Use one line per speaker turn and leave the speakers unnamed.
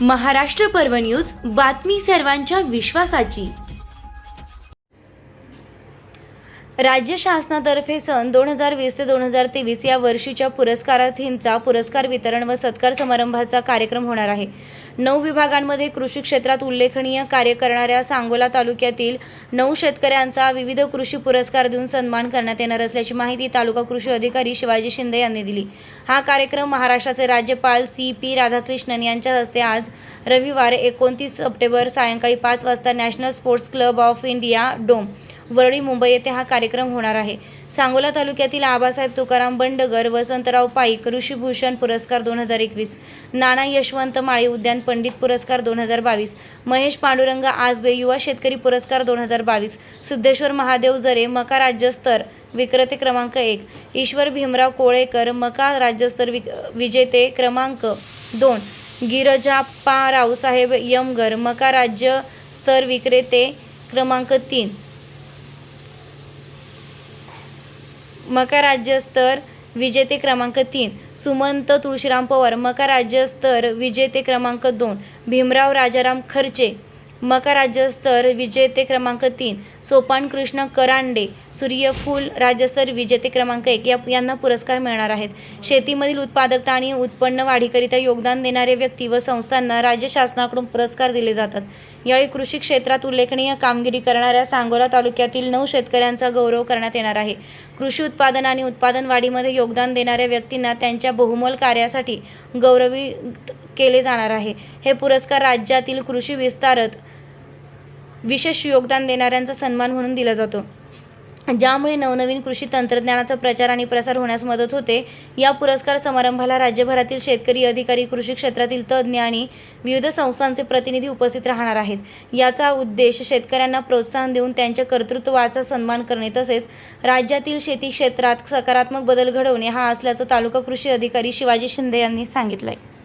महाराष्ट्र पर्व न्यूज बातमी सर्वांच्या विश्वासाची. राज्य शासनातर्फे सन दोन हजार वीस ते दोन हजार तेवीस या वर्षीच्या पुरस्कारार्थींचा पुरस्कार वितरण व सत्कार समारंभाचा कार्यक्रम होणार आहे. नऊ विभागांमध्ये कृषी क्षेत्रात उल्लेखनीय कार्य करणाऱ्या सांगोला तालुक्यातील नऊ शेतकऱ्यांचा विविध कृषी पुरस्कार देऊन सन्मान करण्यात येणार असल्याची माहिती तालुका कृषी अधिकारी शिवाजी शिंदे यांनी दिली. हा कार्यक्रम महाराष्ट्राचे राज्यपाल सी पी राधाकृष्णन यांच्या हस्ते आज रविवार एकोणतीस सप्टेंबर सायंकाळी पाच वाजता National Sports Club of India dome Worli Mumbai येथे हा कार्यक्रम होणार आहे. सांगोला तालुक्यातील आबासाहेब तुकाराम बंडगर वसंतराव पाईक ऋषीभूषण पुरस्कार दोन हजार एकवीस नाना यशवंत माळी उद्यान पंडित पुरस्कार दोन हजार बावीस महेश पांडुरंग आजबे युवा शेतकरी पुरस्कार दोन हजार बावीस सिद्धेश्वर महादेव जरे मका राज्यस्तर विक्रेते क्रमांक एक ईश्वर भीमराव कोळेकर मका राज्यस्तर विक विजेते क्रमांक दोन गिरजाप्पा रावसाहेब यमगर मका राज्य स्तर विक्रेते क्रमांक तीन मका राज्यस्तर विजेते क्रमांक तीन. सुमंत तुळशीराम पवार मका राज्यस्तर विजेते क्रमांक दोन. भीमराव राजाराम खर्चे. मका राज्यस्तर विजेते क्रमांक तीन. सोपान कृष्ण करांडे सूर्यफूल राज्यस्तर विजेते क्रमांक एक. या यांना पुरस्कार मिळणार आहेत. शेतीमधील उत्पादकता आणि उत्पन्न वाढीकरिता योगदान देणारे व्यक्ती व संस्थांना राज्य शासनाकडून पुरस्कार दिले जातात. यावेळी कृषी क्षेत्रात उल्लेखनीय कामगिरी करणाऱ्या सांगोला तालुक्यातील नऊ शेतकऱ्यांचा गौरव करण्यात येणार आहे. कृषी उत्पादन आणि उत्पादन वाढीमध्ये योगदान देणाऱ्या व्यक्तींना त्यांच्या बहुमोल कार्यासाठी गौरवित केले जाणार आहे. हे पुरस्कार राज्यातील कृषी विस्तारत विशेष योगदान देणाऱ्यांचा सन्मान म्हणून दिला जातो. ज्यामुळे नवनवीन कृषी तंत्रज्ञानाचा प्रचार आणि प्रसार होण्यास मदत होते. या पुरस्कार समारंभाला राज्यभरातील शेतकरी अधिकारी कृषी क्षेत्रातील तज्ज्ञ आणि विविध संस्थांचे प्रतिनिधी उपस्थित राहणार आहेत. याचा उद्देश शेतकऱ्यांना प्रोत्साहन देऊन त्यांच्या कर्तृत्वाचा सन्मान करणे तसेच राज्यातील शेती क्षेत्रात सकारात्मक बदल घडवणे हा असल्याचं तालुका कृषी अधिकारी शिवाजी शिंदे यांनी सांगितलं आहे